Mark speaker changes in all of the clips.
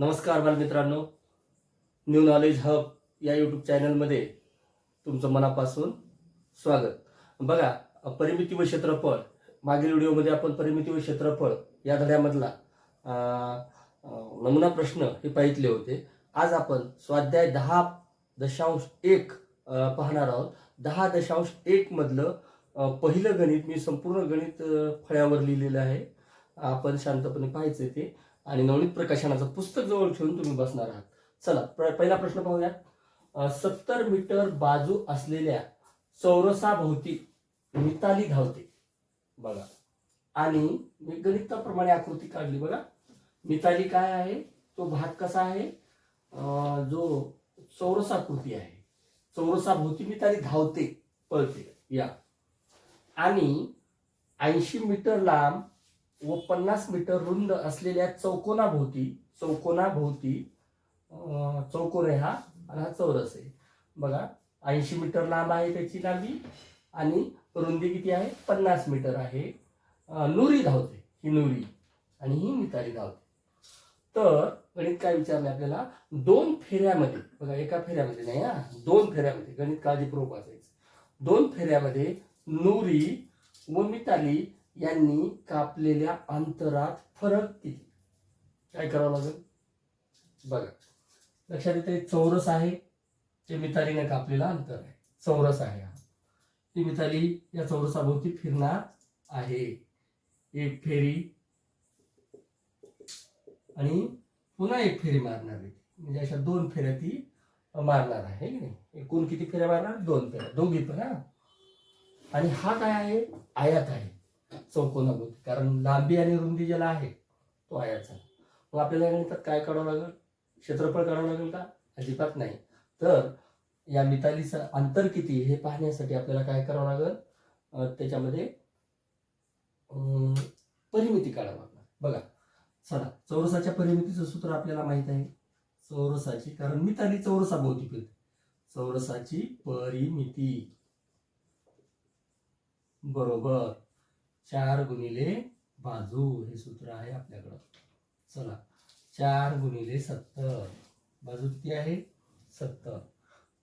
Speaker 1: नमस्कार बालमित्रांनो. New knowledge hub या यूट्यूब चॅनलमध्ये तुमचं मनापासून स्वागत. बघा परिमिती व क्षेत्रफळ. मागील व्हिडिओमध्ये आपण परिमिती व क्षेत्रफळ या धड्यामधला नमुना प्रश्न हे पाहितले होते. आज आपण स्वाध्याय दहा दशांश एक पाहणार आहोत. दहा दशांश एकमधलं पहिलं गणित मी संपूर्ण गणित फळ्यावर लिहिलेलं आहे. आपण शांतपणे पाहायचं ते. आणि नवनीत प्रकाशनाचं पुस्तक जवळ ठेवून तुम्ही बसणार आहात. चला पहिला प्रश्न पाहूया. सत्तर मीटर बाजू असलेल्या चौरसाभोवती मिताली धावते. बघा. आणि मी गणिताप्रमाणे आकृती काढली बघा. मिताली काय आहे? तो भाग कसा आहे? जो चौरसाकृती आहे. चौरसाभोवती मिताली धावते पळते. या. आणि ऐंशी मीटर लांब व पन्नास मीटर रुंद असलेल्या चौकोनाभोवती चौकोनाभोवती चौकोन आहे हा आणि हा चौरस आहे. बघा ऐंशी मीटर लांब आहे त्याची लांबी आणि रुंदी किती आहे? पन्नास मीटर आहे. नुरी धावते ही नुरी आणि ही मिताली धावते. तर गणित काय विचारलं आपल्याला? दोन फेऱ्यामध्ये बघा एका फेऱ्यामध्ये नाही हा दोन फेऱ्यामध्ये गणित काळजीपूर्वक वाचायचं. दोन फेऱ्यामध्ये नुरी व मिताली यांनी कापलेल्या अंतरात फरक किती? काय करावं लागेल? बघा. लक्षात येते चौरस आहे ते मितालीने कापलेला अंतर आहे. चौरस आहे हा. ती मिताली या चौरसाभोवती फिरणार आहे. एक फेरी आणि पुन्हा एक फेरी मारणार आहे. म्हणजे अशा दोन फेऱ्या ती मारणार आहे की नाही? एकूण किती फेऱ्या मारणार? दोन फेऱ्या. दोघी पण हा. आणि हा काय आहे? आयात आहे. चौकोन आहोत कारण लांबी आणि रुंदी ज्याला आहे तो आयाचा मग आपल्याला या गणितात काय काढावं लागेल? क्षेत्रफळ काढावं लागेल का? अजिबात नाही. तर या मितालीचं अंतर किती हे पाहण्यासाठी आपल्याला काय करावं लागेल? त्याच्यामध्ये परिमिती काढावं लागणार. बघा चला चौरसाच्या परिमितीचं सूत्र आपल्याला माहीत आहे. चौरसाची कारण मिताली चौरसाभोवती फिरते चौरसाची परिमिती. बरोबर. चार गुणिले बाजू हे सूत्र आहे आपल्याकडं. चला चार गुणिले सत्तर. बाजू किती आहे? सत्तर.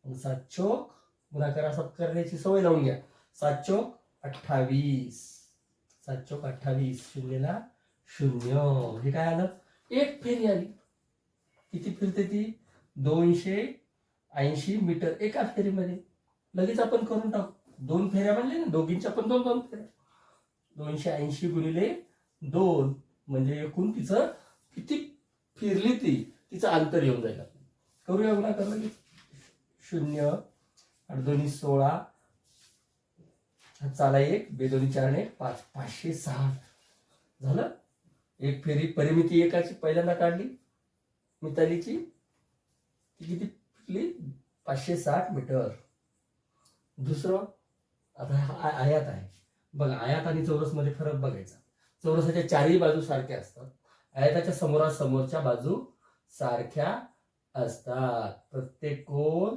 Speaker 1: मग सात चोक गुणाकार सात करण्याची सवय लावून घ्या. सात चोक अठ्ठावीस. सात चोक अठ्ठावीस. शून्यला शून्य. हे काय आलं? एक फेरी आली. किती फिरते ती? दोनशे ऐंशी मीटर एका फेरीमध्ये. लगेच आपण करून टाकू. दोन फेऱ्या म्हणले ना दोघींच्या पण दोन दोन फेऱ्या. दोनशे ऐंशी गुणिले दोन म्हणजे एकूण तिचं किती फिरली ती तिचं अंतर येऊन जाईल करूया गुणाकार लगेच. शून्य आठ दोन्ही सोळा चाला एक बेदोनी चारणे चार एक पाच पाचशे सहा. झालं? एक फेरी परिमिती एकाची पहिल्यांदा काढली. मितालीची. ती किती फिरली? पाचशे साठ मीटर. दुसरं आता हा आ- आयात आहे. बघा आयात आणि चौरसमध्ये फरक बघायचा. चौरसाच्या चारही बाजू सारख्या असतात. आयताच्या समोरासमोरच्या बाजू सारख्या असतात. प्रत्येक कोण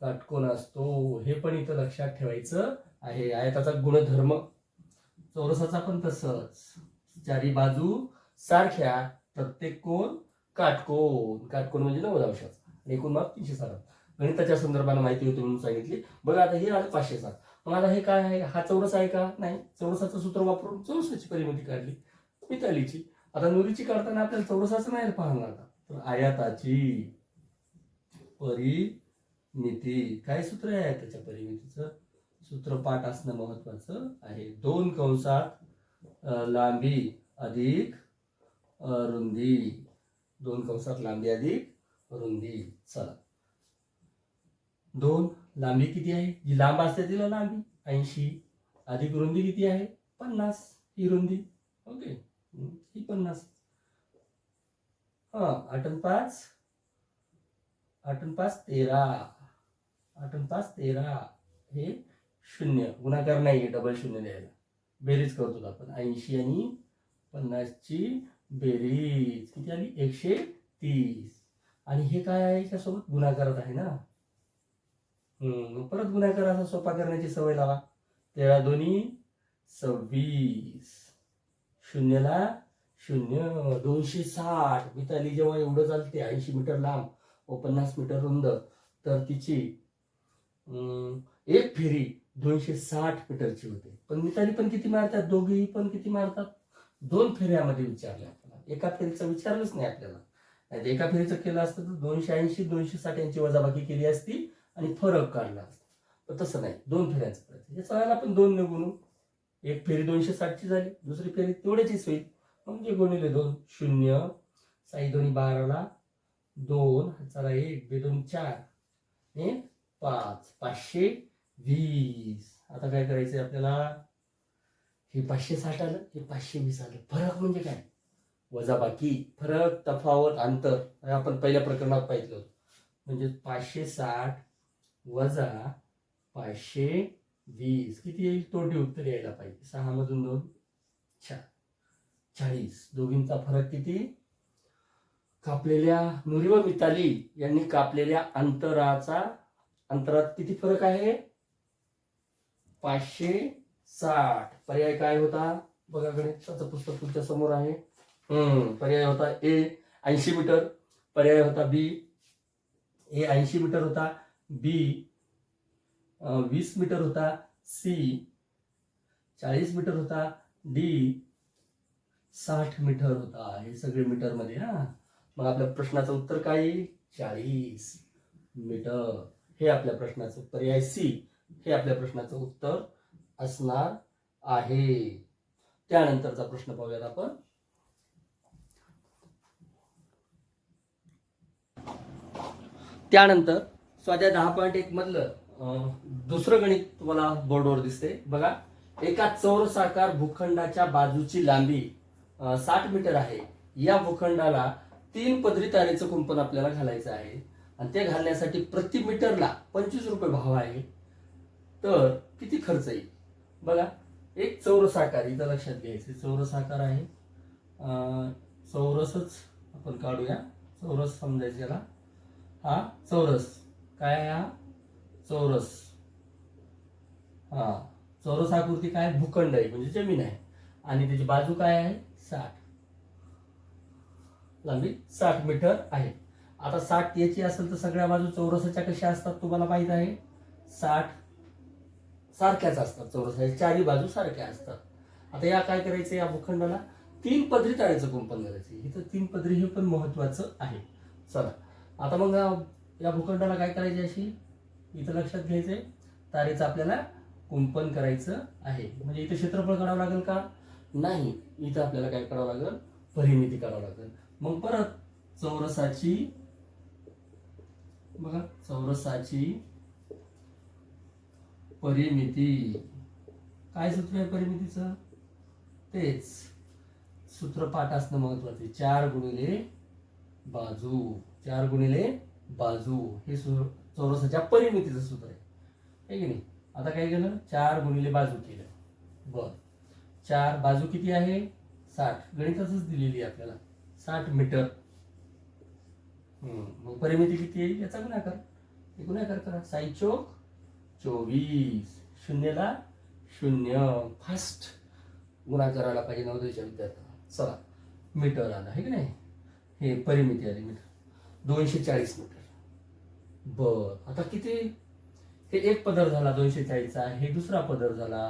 Speaker 1: काटकोन असतो. हे पण इथं लक्षात ठेवायचं आहे. आयताचा गुणधर्म. चौरसाचा पण तसंच. चारी बाजू सारख्या प्रत्येक कोण काटकोन. काटकोन म्हणजे नव्वद अंशाचा. एकूण माप तीनशे सात. गणिताच्या संदर्भाने माहिती होती म्हणून सांगितली. बघा आता हे आलं पाचशे सात. मला हे काय आहे? हा चौरस आहे का? नाही. चौरसाचं सूत्र वापरून चौरसाची परिमिती काढली. मितालीची. आता नुरीची काढताना आपल्याला चौरसाचं नाही पाहणार आता तर आयाताची परिमिती. काय सूत्र आहे आयाताच्या परिमितीचं? सूत्रपाठ असणं महत्वाचं आहे. दोन कंसात लांबी अधिक रुंदी. दोन कंसात लांबी अधिक रुंदी. चला. दोन लांबी किती आहे? जी लांब असते तिला लांबी. ऐंशी. अधिक रुंदी किती आहे? पन्नास. ही रुंदी. ओके. ही पन्नास. हा आठन पाच. आठन पाच तेरा. आठन पाच तेरा. हे शून्य. गुणाकार नाही आहे. डबल शून्य द्यायला बेरीज करतो आपण. ऐंशी आणि पन्नासची बेरीज. किती आली? एकशे तीस. आणि हे काय आहे याच्यासोबत? गुणाकारत आहे ना? परत गुणाकार असा सोपा करण्याची सवय लावा. तेरा दोन्ही सव्वीस. शून्यला शून्य. दोनशे साठ. मिताली जेव्हा एवढं चालते ऐंशी मीटर लांब व पन्नास मीटर रुंद तर तिची एक फेरी दोनशे साठ मीटरची होते. पण मिताली पण किती मारतात? दोघेही पण किती मारतात? दोन फेऱ्यामध्ये विचारले आपल्याला. एका फेरीचा विचारलंच नाही आपल्याला. एका फेरीचं केलं असतं तर दोनशे ऐंशी दोनशे साठ यांची वजाबाकी केली असती. आणि फरक काढला असता. पण तसं नाही. दोन फेऱ्यांचं करायचं हे सगळ्यांना आपण दोन ने गुणू एक फेरी दोनशे साठची झाली. दुसरी फेरी तेवढ्याचीच होईल. म्हणजे गुणिले दोन शून्य साई दोन्ही बाराला दोन चला एक बे दोन चार हे पाच पाचशे वीस. आता काय करायचंय आपल्याला? हे पाचशे साठ आलं हे पाचशे वीस आलं. फरक म्हणजे काय? वजाबाकी फरक तफावत अंतर. हे आपण पहिल्या प्रकरणात पाहिलं म्हणजे पाचशे साठ वजा पाचशे वीस. किती येईल? तोटी उत्तर यायला पाहिजे. सहा मधून दोन चार. चाळीस. दोघींचा फरक किती? कापलेल्या नुरी व मिताली यांनी कापलेल्या अंतराचा अंतरात किती फरक आहे? पाचशे साठ. पर्याय काय होता? बघा गणेशाचं पुस्तक तुमच्यासमोर आहे. हम्म. पर्याय होता ए ऐंशी मीटर. पर्याय होता बी ए ऐंशी मीटर होता. बी. वीस मीटर होता सी. चाळीस मीटर होता डी. साठ मीटर होता. हे सगळे मीटरमध्ये हा. मग आपल्या प्रश्नाचं उत्तर काय? चाळीस मीटर. हे आपल्या प्रश्नाचं पर्याय सी. हे आपल्या प्रश्नाचं उत्तर असणार आहे. त्यानंतरचा प्रश्न पाहूयात आपण. त्यानंतर स्वाध्याय दहा पॉईंट एक मधलं दुसरं गणित तुम्हाला बोर्डवर दिसते बघा एका चौरसाकार भूखंडाच्या बाजूची लांबी साठ मीटर आहे. या भूखंडाला तीन पदरी तारेचं कुंपण आपल्याला घालायचं आहे. आणि ते घालण्यासाठी प्रति मीटरला पंचवीस रुपये भाव आहे. तर किती खर्च येईल? बघा एक चौरस आकार इथं लक्षात घ्यायचं चौरस आकार आहे. चौरसच आपण काढूया. चौरस समजायचं याला. हा चौरस. काय हा? चौरस. हा चौरस आकृती काय? भूखंड आहे म्हणजे जमीन आहे. आणि त्याची बाजू काय आहे? साठ. लांबी साठ मीटर आहे. आता साठ याची असेल तर सगळ्या बाजू चौरसाच्या कशा असतात तुम्हाला माहीत आहे? साठ सारख्याच असतात. चौरसाच्या चारही बाजू सारख्या असतात. आता या काय करायचं या भूखंडाला? तीन पदरी टाळायचं कुंपण करायचं. इथं तीन पदरी हे पण महत्वाचं आहे. चला. आता मग या भूखंडाला काय करायचे अशी? इथं लक्षात घ्यायचंय. तारेचं आपल्याला कुंपण करायचं आहे. म्हणजे इथं क्षेत्रफळ काढावं लागेल का? नाही. इथं आपल्याला काय करावं लागेल? परिमिती करावं लागेल. मग परत चौरसाची बघा चौरसाची परिमिती. काय सूत्र आहे परिमितीचं? तेच. सूत्र पाठ असणं महत्त्वाचे चार गुणिले बाजू. चार गुणिले बाजू हे सु- चौरसाच्या परिमितीचं सूत्र आहे. आहे की नाही? आता काय केलं? चार गुणिले बाजू केलं. बर. चार बाजू किती आहे? साठ. गणिताच दिलेली आहे आपल्याला. साठ मीटर. हम्म, मग परिमिती किती येईल याचा गुणाकार. हे गुणाकार करा. साई चोक चोवीस. शून्यला शून्य. फास्ट. गुणाकाराला पाहिजे नवोदयच्या विद्यार्थ्यांना चला. मीटर आला. आहे की नाही? हे परिमिती आली. मीटर. दोनशे चाळीस मीटर. बर आता किती? हे एक पदर झाला दोनशे चाळीसचा हे दुसरा पदर झाला.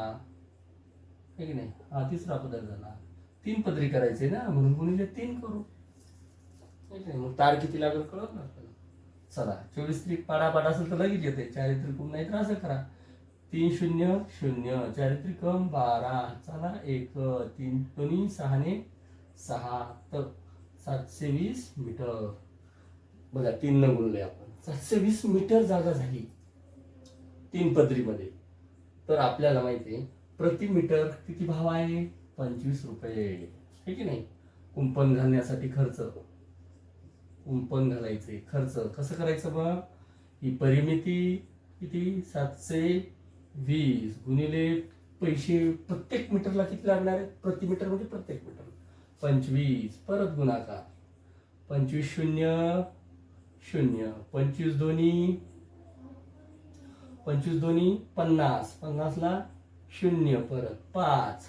Speaker 1: हे की नाही? हा तिसरा पदर झाला. तीन पदरी करायचे ना म्हणून गुणिले तीन करू. नाही? मग तार किती लागेल कळत ना चला चोवीस त्रिक पाडापाड असेल तर लगेच येते. चारित्रिकम नाही तर असं करा. तीन शून्य शून्य. चारित्रिक बारा. चला एक तीन दोन्ही सहाने सहा तर सातशे वीस मीटर. बघा तीन न गुणले आपण. सातशे वीस मीटर जागा झाली. तीन पदरीमध्ये. तर आपल्याला माहिती आहे प्रति मीटर किती भाव आहे? पंचवीस रुपये. हे की नाही? कुंपण घालण्यासाठी खर्च. कुंपण घालायचे खर्च. कसं करायचं मग ही परिमिती किती? सातशे वीस गुणिले पैसे प्रत्येक मीटरला किती लागणार आहे प्रति मीटर म्हणजे प्रत्येक मीटर. पंचवीस परत गुणाकार. पंचवीस शून्य शून्य. पंचवीस दोन्ही पंचवीस दोन्ही पन्नास. पन्नासला शून्य परत पाच.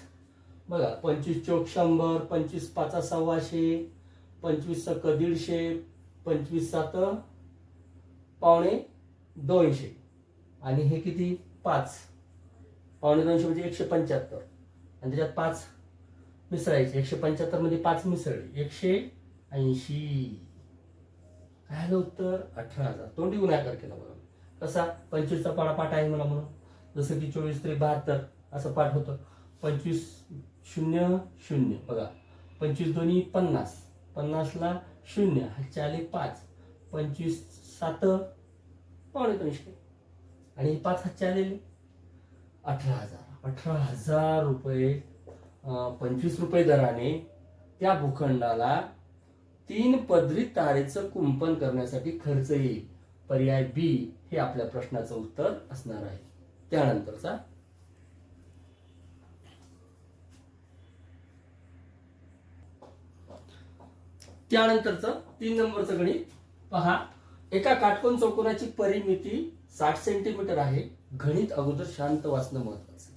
Speaker 1: बघा पंचवीस चौक शंभर पंचवीस पाचा सव्वाशे पंचवीस सक दीडशे पंचवीस सात पावणे दोनशे. आणि हे किती? पाच. पावणे दोनशे म्हणजे एकशे पंच्याहत्तर. आणि त्याच्यात पाच मिसळायचे. एकशे पंच्याहत्तरमध्ये पाच मिसळले. एकशे ऐंशी. काय उत्तर अठरा हजार. तोंडी गुन्हाकार केला बघा कसा? पंचवीसचा पाडा पाठ आहे मला म्हणून. जसं की चोवीस तरी बहात्तर असं पाठ होतं. पंचवीस शून्य शून्य. बघा. पंचवीस दोन्ही पन्नास. पन्नासला शून्य. हातचे आले पाच. पंचवीस सात. पावणे आणि हे पाच हातचे आलेले. अठरा हजार. अठरा हजार रुपये पंचवीस रुपये दराने त्या भूखंडाला तीन पदरी तारेचं कुंपण करण्यासाठी खर्च येईल. पर्याय बी हे आपल्या प्रश्नाचं उत्तर असणार आहे. त्यानंतरचा. त्यानंतरचं तीन नंबरचं गणित. पहा एका काटकोन चौकोनाची परिमिती साठ सेंटीमीटर आहे. गणित अगोदर शांत वाचणं महत्वाचं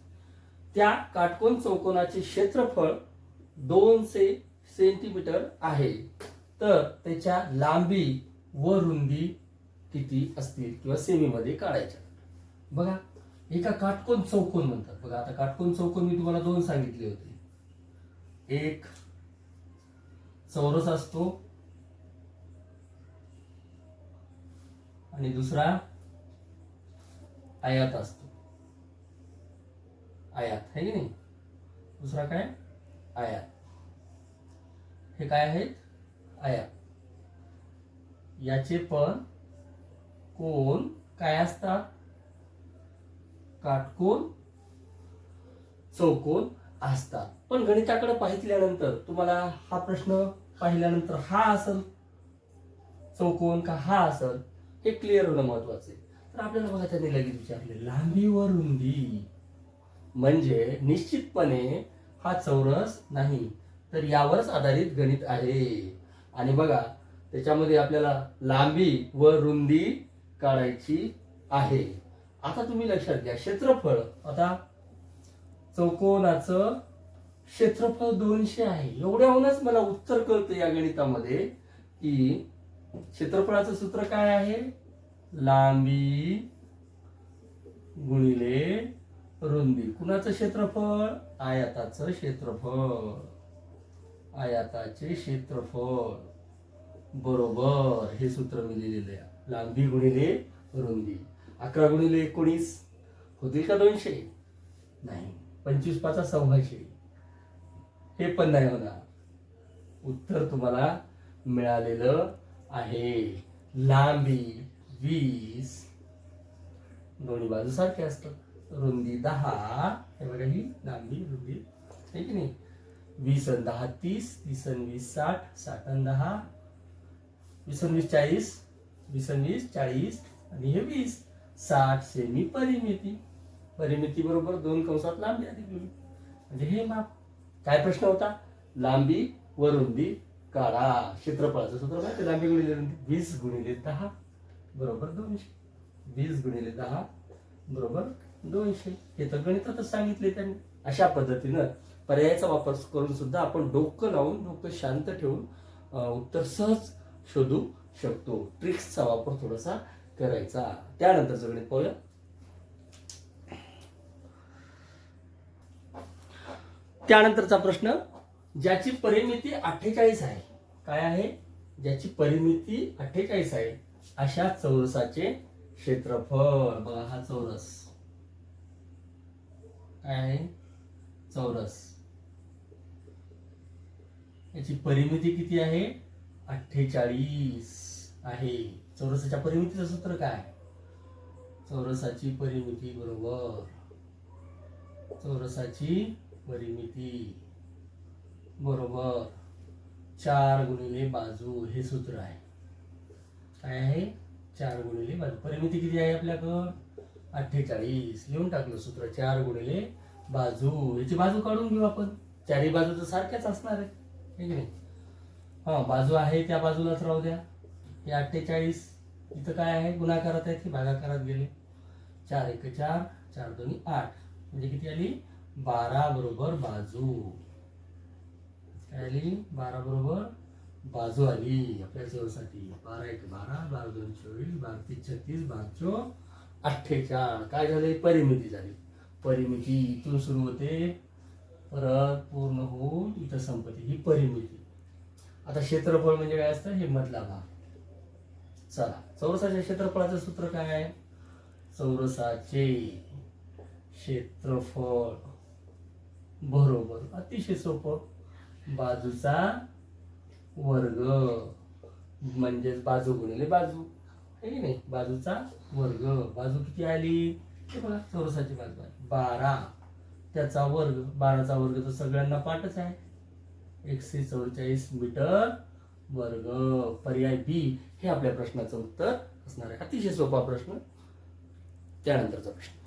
Speaker 1: त्या काटकोन चौकोनाचे क्षेत्रफळ दोनशे सेंटीमीटर आहे. तर त्याच्या लांबी व रुंदी किती असतील किंवा सेमीमध्ये काढायच्या. बघा एका काटकोन चौकोन म्हणतात. बघा आता काटकोन चौकोन मी तुम्हाला दोन सांगितले होते. एक चौरस असतो. आणि दुसरा आयात असतो. आयात है की नाही? दुसरा काय? आयात. हे काय आहेत? आयात याचे पण कोण काय असतात? काटकोन चौकोन असतात. पण गणिताकडे पाहिल्यानंतर तुम्हाला हा प्रश्न पाहिल्यानंतर हा असल चौकोन का हा असल हे क्लिअर होणं महत्वाचं आहे. तर आपल्याला बघा त्यांनी लगेच विचारले लांबी व रुंदी म्हणजे निश्चितपणे हा चौरस नाही तर यावरच आधारित गणित आहे. आणि बघा त्याच्यामध्ये आपल्याला लांबी व रुंदी काढायची आहे. आता तुम्ही लक्षात घ्या क्षेत्रफळ. आता चौकोनाचं क्षेत्रफळ दोनशे आहे. एवढ्याहूनच मला उत्तर कळतं या गणितामध्ये की क्षेत्रफळाचं सूत्र काय आहे? लांबी गुणिले रुंदी. कुणाचं क्षेत्रफळ? आयाताचं क्षेत्रफळ. आयाताचे क्षेत्रफळ. बरोबर. हे सूत्र मी लिहिलेलं आहे. लांबी गुणिले रुंदी. अकरा गुणिले एकोणीस होतील का दोनशे? नाही. पंचवीस पाचा सव्वाशे. हे पण नाही होणार. उत्तर तुम्हाला मिळालेलं आहे. लांबी वीस. दोन्ही बाजू सारखे असतात रुंदी दहा. हे बघा ही लांबी रुंदी. आहे की नाही? वीस अन दहा तीस तीस अन वीस साठ साठ अन दहा वीस अन वीस चाळीस वीस अन वीस चाळीस आणि हे वीस साठ सेमी परिमिती परिमिती बरोबर दोन कंसात लांबी अधिक गेली म्हणजे हे माप काय प्रश्न होता लांबी व रुंदी काढा क्षेत्रफळाचं सूत्र माहिती लांबी गुणिले रुंदी वीस गुणिले दहा बरोबर दोनशे वीस गुणिले दहा बरोबर दोनशे हे तर गणितातच सांगितले त्यांनी अशा पद्धतीनं पर्यायाचा वापर करून सुद्धा आपण डोकं लावून डोकं शांत ठेवून उत्तर सहज शोधू शकतो. ट्रिक्सचा वापर थोडासा करायचा. त्यानंतरचं गणित पाहूया. त्यानंतरचा प्रश्न ज्याची परिमिती अठ्ठेचाळीस आहे काय आहे? ज्याची परिमिती अठ्ठेचाळीस आहे अशा चौरसाचे क्षेत्रफळ. बघा हा चौरस. काय आहे? चौरस. याची परिमिती किती आहे? अठ्ठेचाळीस आहे. चौरसाच्या परिमितीचं सूत्र काय? चौरसाची परिमिती बरोबर. चौरसाची परिमिती बरोबर. चार गुणिले बाजू हे सूत्र आहे. काय आहे? चार गुणिले बाजू. परिमिती किती आहे आपल्याकडं? अठ्ठेचाळीस. लिहून टाकलं सूत्र. चार गुणिले बाजू. याची बाजू काढून घेऊ आपण. चारही बाजू तर सारख्याच असणार आहे. नाही हा हो, बाजू आहे त्या बाजूलाच राहू द्या. हे अठ्ठेचाळीस इथं काय आहे? गुणाकारात आहे ते भागाकारात गेले? चार एक चार चार दोन्ही आठ. म्हणजे किती आली? बारा बरोबर बाजू. काय आली? बारा बरोबर बाजू आली आपल्या जवळसाठी बारा एक बारा बारा दोन चोवीस बारा तीस छत्तीस बारा चो अठ्ठेचाळ. काय झाले? परिमिती झाली. परिमिती इथून सुरू होते. परत पूर्ण होऊन इथं संपत्ती ही परिमिती. आता क्षेत्रफळ म्हणजे काय असतं? हे मधला भाग. चला चौरसाच्या क्षेत्रफळाचं सूत्र काय आहे? चौरसाचे क्षेत्रफळ बरोबर अतिशय सोपं. बाजूचा वर्ग. म्हणजेच बाजू गुणिले बाजू. आहे की नाही? बाजूचा वर्ग. बाजू किती आली? ते बघा चौरसाची बाजू आहे. बारा. त्याचा वर्ग बाराचा वर्ग तर सगळ्यांना पाठच आहे. एकशे चौवेचाळीस मीटर वर्ग. पर्याय बी हे आपल्या प्रश्नाचं उत्तर असणार आहे. अतिशय सोपा प्रश्न. त्यानंतरचा प्रश्न.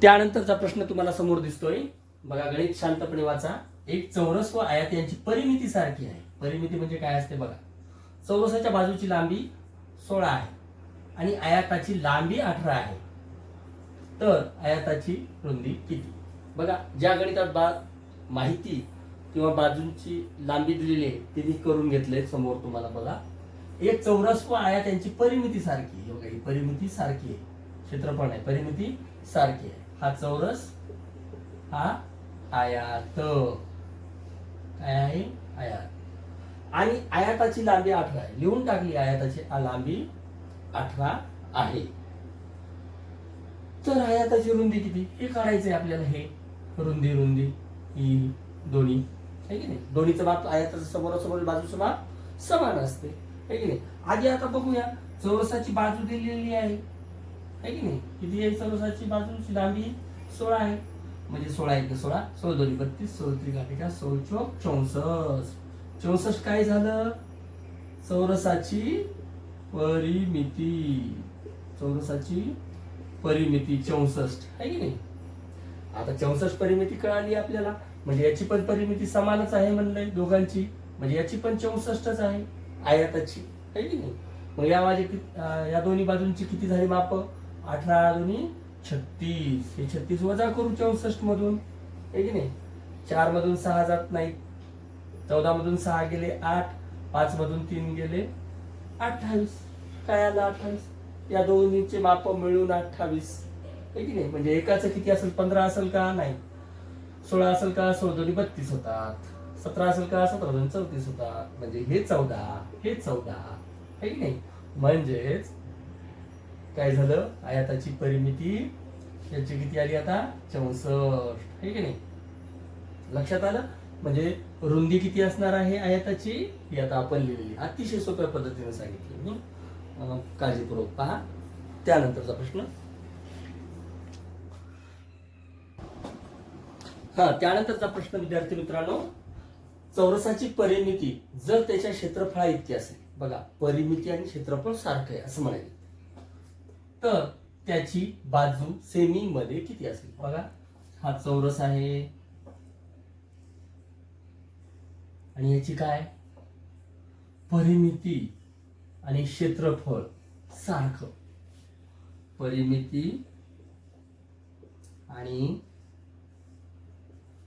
Speaker 1: त्यानंतरचा प्रश्न तुम्हाला समोर दिसतोय. बघा गणित शांतपणे वाचा. एक चौरस व आयात यांची परिमिती सारखी आहे. परिमिती म्हणजे काय असते बघा. चौरसाच्या बाजूची लांबी सोळा आहे. आणि आयाताची लांबी अठरा आहे. तर आयाताची रुंदी किती? बघा ज्या गणितात बा माहिती किंवा बाजूंची लांबी दिलेली आहे ती मी करून घेतले समोर तुम्हाला बघा. एक चौरस व आयात यांची परिमिती सारखी आहे. बघा ही परिमिती सारखी आहे. क्षेत्रफळ आहे परिमिती सारखी आहे. हा चौरस हा आयात. काय आहे? आयात. आणि आयाताची लांबी अठरा आहे. लिहून टाकली आयाताची लांबी अठरा आहे. तर आयाताची रुंदी किती? हे काढायचंय आपल्याला हे. रुंदी रुंदी ही दोन्ही. आहे की नाही? दोन्हीचं माप आयाताचं समोरासमोर बाजूचं माप समान असते. आहे की नाही? आधी आता बघूया. चौरसाची बाजू दिलेली आहे. आहे की नाही? किती आहे चौरसाची बाजूची लांबी? सोळा आहे. म्हणजे सोळा एक सोळा सोळा दोन्ही बत्तीस सोळ त्रिकाठीच्या सोळ चौक चौसष्ट. चौसष्ट काय झालं? चौरसाची परिमिती चौरसाची परिमिती चौसष्ट आहे की नाही? आता चौसष्ट परिमिती कळाली आपल्याला. म्हणजे याची पण परिमिती समानच आहे म्हणलंय दोघांची. म्हणजे याची पण चौसष्टच आहे आयाताची आहे की नाही? मग या माझे या दोन्ही बाजूंची किती झाली माप? अठरा दोन्ही छत्तीस. हे छत्तीस वजा करू चौसष्ट मधून आहे की नाही? चार मधून सहा जात नाही चौदा मधून सहा गेले आठ पाच मधून तीन गेले अठ्ठावीस काय आलं अठ्ठावीस या दोन्हीचे माप मिळून अठ्ठावीस. की नाही? म्हणजे एकाचं किती असेल? पंधरा असेल का? नाही. सोळा असेल का? सोळा. दोन्ही बत्तीस होतात. सतरा असेल का? सतरा. दोन चौतीस होतात. म्हणजे हे चौदा. हे चौदा. है की नाही? म्हणजेच काय झालं? आयाताची परिमिती याची किती आली आता? चौसष्ट. आहे की नाही? लक्षात आलं? म्हणजे रुंदी किती असणार आहे आयाताची? ही आता आपण लिहिलेली. अतिशय सोप्या पद्धतीने सांगितली मी. काळजीपूर्वक पहा. त्यानंतरचा प्रश्न. हा त्यानंतरचा प्रश्न विद्यार्थी मित्रांनो. चौरसाची परिमिती जर त्याच्या क्षेत्रफळा इतकी असेल. बघा परिमिती आणि क्षेत्रफळ सारखं आहे असं म्हणायचं. तर त्याची बाजू सेमी मध्ये किती असेल? बघा हा चौरस आहे. आणि याची काय? परिमिती आणि क्षेत्रफळ सारखं. परिमिती आणि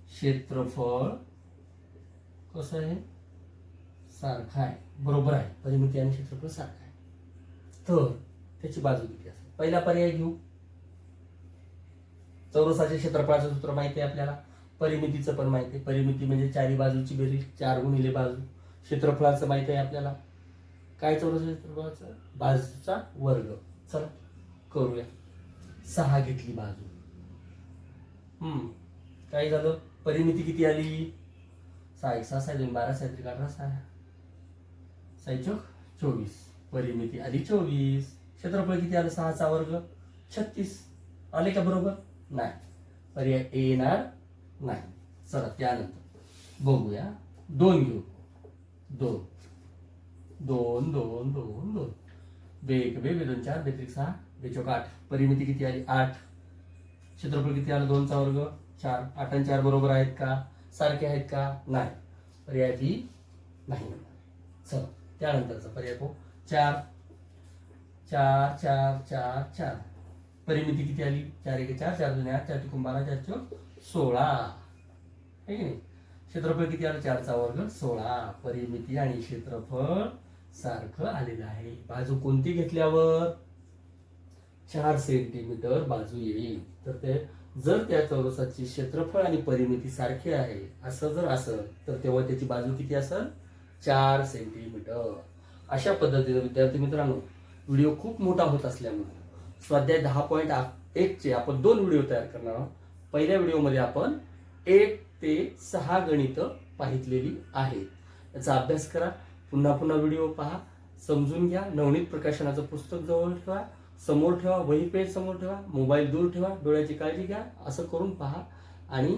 Speaker 1: क्षेत्रफळ कसं आहे? सारखं आहे. बरोबर आहे. परिमिती आणि क्षेत्रफळ सारखं आहे. तर त्याची बाजू किती असेल? पहिला पर्याय घेऊ. चौरसाचे क्षेत्रफळाचं सूत्र माहिती आहे आपल्याला. परिमितीचं पण माहिती आहे. परिमिती म्हणजे चारी बाजूची बेरीज चार गुणिले बाजू. क्षेत्रफळाचं माहिती आहे आपल्याला. काय चौरस क्षेत्रफळाचं? बाजूचा वर्ग. चला करूया. सहा घेतली बाजू. हम्म काय झालं? परिमिती किती आली? सहा एक सहा सहा दोन बारा सहा अठरा सहा. साई चौक चोवीस. परिमिती आली चोवीस. क्षेत्रफळ किती आलं? सहाचा वर्ग. छत्तीस. आले का बरोबर? नाही. पर्याय ए येणार नाही. चला त्यानंतर. बघूया. दोन घेऊ. दोन. दोन दोन दोन दोन. बे एक बे बे दोन चार. बेत्रिक सहा. बे चौक आठ. परिमिती किती आली? आठ. क्षेत्रफळ किती आलं? दोनचा वर्ग. चार. आठ आणि चार बरोबर आहेत का? सारखे आहेत का? नाही. पर्याय ती नाही. चल त्यानंतरचा पर्याय पाहू. चार. चार चार चार चार. परिमिती किती आली? चार एक चार. चार दोन आठ. चार तिकून बारा चार चौक. सोळा. आहे की नाही? क्षेत्रफळ किती आलं? चारचा वर्ग सोळा. परिमिती आणि क्षेत्रफळ सारखं आलेलं आहे. बाजू कोणती घेतल्यावर? चार सेंटीमीटर बाजू येईल. तर ते जर त्या चौरसाची क्षेत्रफळ आणि परिमिती सारखी आहे असं जर असेल तर तेव्हा त्याची बाजू किती असेल? चार सेंटीमीटर अशा पद्धतीने विद्यार्थी मित्रांनो व्हिडिओ खूप मोठा होत असल्यामुळे स्वाध्याय दहा पॉईंट एकचे आपण दोन व्हिडिओ तयार करणार आहोत. पहिल्या व्हिडिओमध्ये आपण एक ते सहा गणितं पाहितलेली आहेत. याचा अभ्यास करा. पुन्हा पुन्हा व्हिडिओ पहा. समजून घ्या. नवनीत प्रकाशनाचं पुस्तक जवळ ठेवा. समोर ठेवा. वही पेज समोर ठेवा. मोबाईल दूर ठेवा. डोळ्याची काळजी घ्या. असं करून पहा. आणि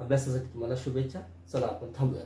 Speaker 1: अभ्यासासाठी तुम्हाला शुभेच्छा. चला आपण थांबूया